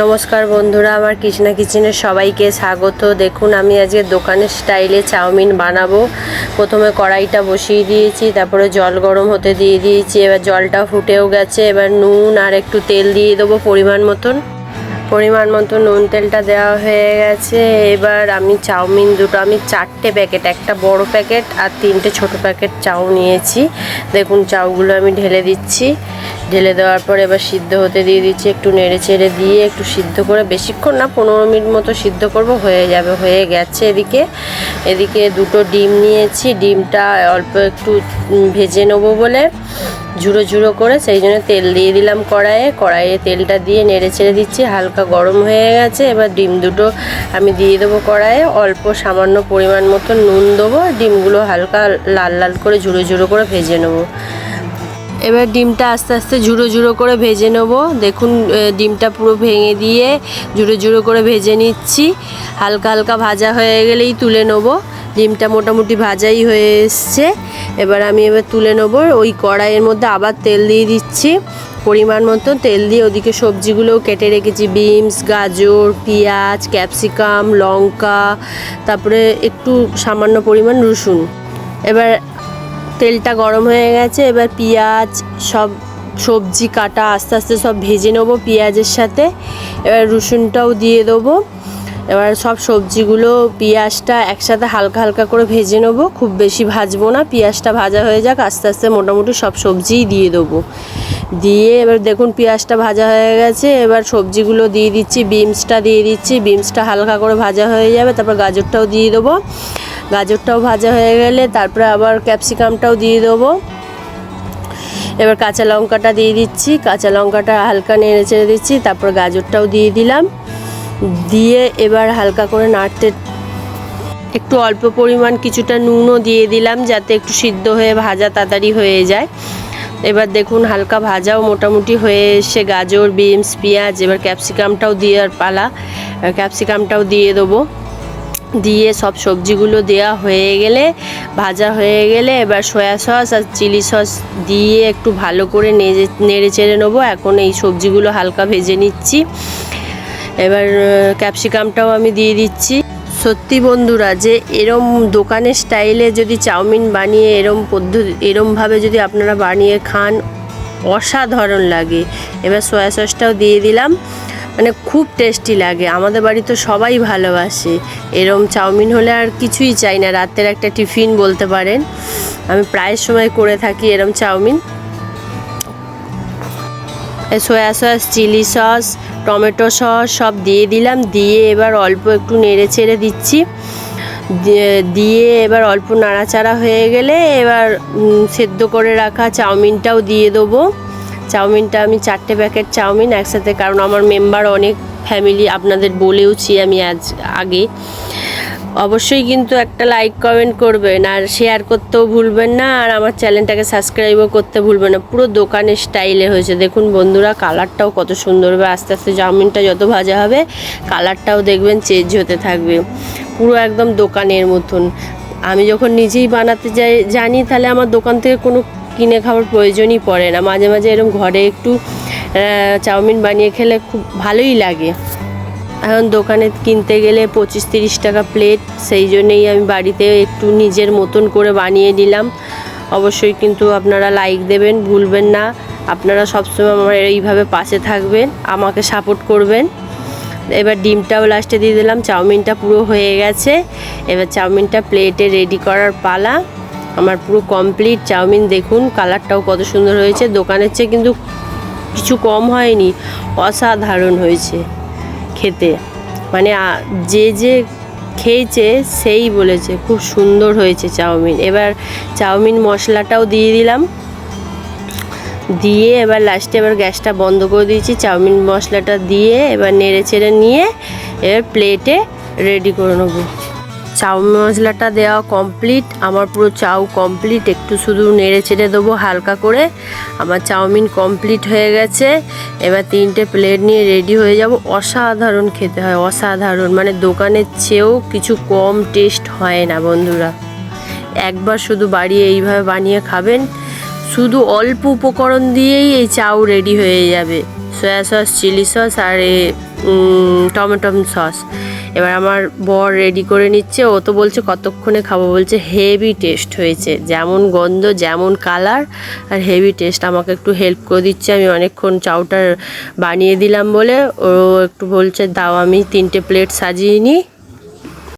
নমস্কার বন্ধুরা, আমার কৃষ্ণা কিচেনের সবাইকে স্বাগত। দেখুন, আমি আজকে দোকানের স্টাইলে চাউমিন বানাবো। প্রথমে কড়াইটা বসিয়ে দিয়েছি, তারপরে জল গরম হতে দিয়ে দিয়েছি। এবার জলটা ফুটেও গেছে, এবার নুন আর একটু তেল দিয়ে দেবো পরিমাণ মতন। পরিমাণ মতো নুন তেলটা দেওয়া হয়ে গেছে। এবার আমি চাউমিন দুটো, আমি চারটে প্যাকেট, একটা বড় প্যাকেট আর তিনটে ছোট প্যাকেট চাউ নিয়েছি। দেখুন, চাউগুলো আমি ঢেলে দিচ্ছি। ঢেলে দেওয়ার পর এবার সিদ্ধ হতে দিয়ে দিচ্ছি একটু নেড়ে চেড়ে দিয়ে একটু সিদ্ধ করে বেশিক্ষণ না, পনেরো মিনিট মতো সিদ্ধ করব, হয়ে যাবে, হয়ে গেছে এদিকে। এদিকে দুটো ডিম নিয়েছি, ডিমটা অল্প একটু ভেজে নেব বলে ঝুড়ো ঝুড়ো করে, সেই জন্য তেল দিয়ে দিলাম কড়াইয়ে। কড়াইয়ে তেলটা দিয়ে নেড়ে ছেড়ে দিচ্ছি, হালকা গরম হয়ে গেছে, এবার ডিম দুটো আমি দিয়ে দেবো কড়াইয়ে। অল্প সামান্য পরিমাণ মতো নুন দেবো, ডিমগুলো হালকা লাল লাল করে ঝুড়ো ঝুড়ো করে ভেজে নেব। এবার ডিমটা আস্তে আস্তে ঝুড়ো ঝুড়ো করে ভেজে নেব। দেখুন ডিমটা পুরো ভেঙে দিয়ে ঝুড়ো ঝুড়ো করে ভেজে নিচ্ছি। হালকা হালকা ভাজা হয়ে গেলেই তুলে নেব। ডিমটা মোটামুটি ভাজাই হয়ে এসছে। এবার আমি এবার তুলে নেব। ওই কড়াইয়ের মধ্যে আবার তেল দিয়ে দিচ্ছি। পরিমাণ মতো তেল দিয়ে ওদিকে সবজিগুলোও কেটে রেখেছি। বিনস, গাজর, পেঁয়াজ, ক্যাপসিকাম, লঙ্কা, তারপরে একটু সামান্য পরিমাণ রসুন। এবার তেলটা গরম হয়ে গেছে, এবার পেঁয়াজ, সব সবজি কাটা আস্তে আস্তে সব ভেজে নেব পেঁয়াজের সাথে। এবার রসুনটাও দিয়ে দেবো। এবার সব সবজিগুলো পেঁয়াজটা একসাথে হালকা হালকা করে ভেজে নেব। খুব বেশি ভাজবো না, পেঁয়াজটা ভাজা হয়ে যাক, আস্তে আস্তে মোটামুটি সব সবজিই দিয়ে দেবো। দিয়ে এবার দেখুন পেঁয়াজটা ভাজা হয়ে গেছে, এবার সবজিগুলো দিয়ে দিচ্ছি বিনসটা দিয়ে দিচ্ছি বিনসটা হালকা করে ভাজা হয়ে যাবে, তারপর গাজরটাও দিয়ে দেবো। গাজরটাও ভাজা হয়ে গেলে তারপরে আবার ক্যাপসিকামটাও দিয়ে দেবো। এবার কাঁচা লঙ্কাটা দিয়ে দিচ্ছি। কাঁচা লঙ্কাটা হালকা নেড়ে চেড়ে দিচ্ছি, তারপর গাজরটাও দিয়ে দিলাম। দিয়ে এবার হালকা করে নাড়তে একটু অল্প পরিমাণ কিছুটা নুনও দিয়ে দিলাম যাতে একটু সিদ্ধ হয়ে ভাজা তাড়াতাড়ি হয়ে যায়। এবার দেখুন হালকা ভাজাও মোটামুটি হয়ে এসে গাজর, বিনস, পেঁয়াজ, এবার ক্যাপসিকামটাও দেওয়ার পালা। ক্যাপসিকামটাও দিয়ে দেবো। দিয়ে সব সবজিগুলো দেওয়া হয়ে গেলে, ভাজা হয়ে গেলে এবার সয়া সস আর চিলি সস দিয়ে একটু ভালো করে নেড়ে নেড়ে চেড়ে নেব। এখন এই সবজিগুলো হালকা ভেজে নিচ্ছি। এবার ক্যাপসিকামটাও আমি দিয়ে দিচ্ছি। সত্যি বন্ধুরা, যে এরম দোকানের স্টাইলে যদি চাউমিন বানিয়ে এরম পদ্ধতি এরমভাবে যদি আপনারা বানিয়ে খান, অসাধারণ লাগে। এবার সয়া সসটাও দিয়ে দিলাম। মানে খুব টেস্টি লাগে। আমাদের বাড়ি তো সবাই ভালোবাসে। এরম চাউমিন হলে আর কিছুই চাই না। রাতের একটা টিফিন বলতে পারেন। আমি প্রায় সময় করে থাকি এরম chowmein. Soy sauce chilli sauce tomato sauce সব দিয়ে দিলাম। দিয়ে এবার অল্প একটু নেড়ে ছেড়ে দিচ্ছি। দিয়ে এবার অল্প নাড়াচাড়া হয়ে গেলে এবার সেদ্ধ করে রাখা চাউমিনটাও দিয়ে দেবো। চাউমিনটা আমি চারটে প্যাকেট চাউমিন একসাথে, কারণ আমার মেম্বার অনেক ফ্যামিলি আপনাদের বলেওছি আমি আজ আগে। অবশ্যই কিন্তু একটা লাইক কমেন্ট করবেন আর শেয়ার করতেও ভুলবেন না, আর আমার চ্যানেলটাকে সাবস্ক্রাইবও করতে ভুলবেন না। পুরো দোকানের স্টাইলে হয়েছে। দেখুন বন্ধুরা কালারটাও কত সুন্দর হবে। আস্তে আস্তে চাউমিনটা যত ভাজা হবে কালারটাও দেখবেন চেঞ্জ হতে থাকবে। পুরো একদম দোকানের মতন। আমি যখন নিজেই বানাতে যাই, জানি তাহলে আমার দোকান থেকে কোনো কিনে খাওয়ার প্রয়োজনই পড়ে না। মাঝে মাঝে এরকম ঘরে একটু চাউমিন বানিয়ে খেলে খুব ভালোই লাগে। এখন দোকানে কিনতে গেলে পঁচিশ তিরিশ টাকা প্লেট সেই জন্যেই আমি বাড়িতে একটু নিজের মতন করে বানিয়ে নিলাম অবশ্যই কিন্তু আপনারা লাইক দেবেন, ভুলবেন না। আপনারা সবসময় আমার এইভাবে পাশে থাকবেন, আমাকে সাপোর্ট করবেন। এবার ডিমটাও লাস্টে দিয়ে দিলাম, চাউমিনটা পুরো হয়ে গেছে। এবার চাউমিনটা প্লেটে রেডি করার পালা। আমার পুরো কমপ্লিট চাউমিন দেখুন কালারটাও কত সুন্দর হয়েছে। দোকানের চেয়ে কিন্তু কিছু কম হয়নি, অসাধারণ হয়েছে খেতে। মানে যে যে খেয়েছে সেই বলেছে, খুব সুন্দর হয়েছে চাউমিন। এবার চাউমিন মশলাটাও দিয়ে দিলাম। দিয়ে এবার লাস্টে এবার গ্যাসটা বন্ধ করে দিয়েছি। চাউমিন মশলাটা দিয়ে এবার নেড়ে চেড়ে নিয়ে এবার প্লেটে রেডি করে নেব। চাউমিন মশলাটা দেওয়া কমপ্লিট আমার পুরো চাউ কমপ্লিট একটু শুধু নেড়ে চেড়ে দেবো হালকা করে। আমার চাউমিন কমপ্লিট হয়ে গেছে। এবার তিনটে প্লেট নিয়ে রেডি হয়ে যাব। অসাধারণ খেতে হয়, অসাধারণ। মানে দোকানের চেয়েও কিছু কম টেস্ট হয় না বন্ধুরা। একবার শুধু বাড়িয়ে এইভাবে বানিয়ে খাবেন। শুধু অল্প উপকরণ দিয়েই এই চাউ রেডি হয়ে যাবে। সয়া সস চিলি সস আর টমেটো সস এবার আমার বর রেডি করে নিচ্ছে, ও তো বলছে কতক্ষণে খাব? বলছে হেভি টেস্ট হয়েছে, যেমন গন্ধ, যেমন কালার আর হেভি টেস্ট আমাকে একটু হেল্প করে দিচ্ছে। আমি অনেকক্ষণ চাউটার বানিয়ে দিলাম বলে ও একটু বলছে, দাও, আমি তিনটে প্লেট সাজিয়ে নিই।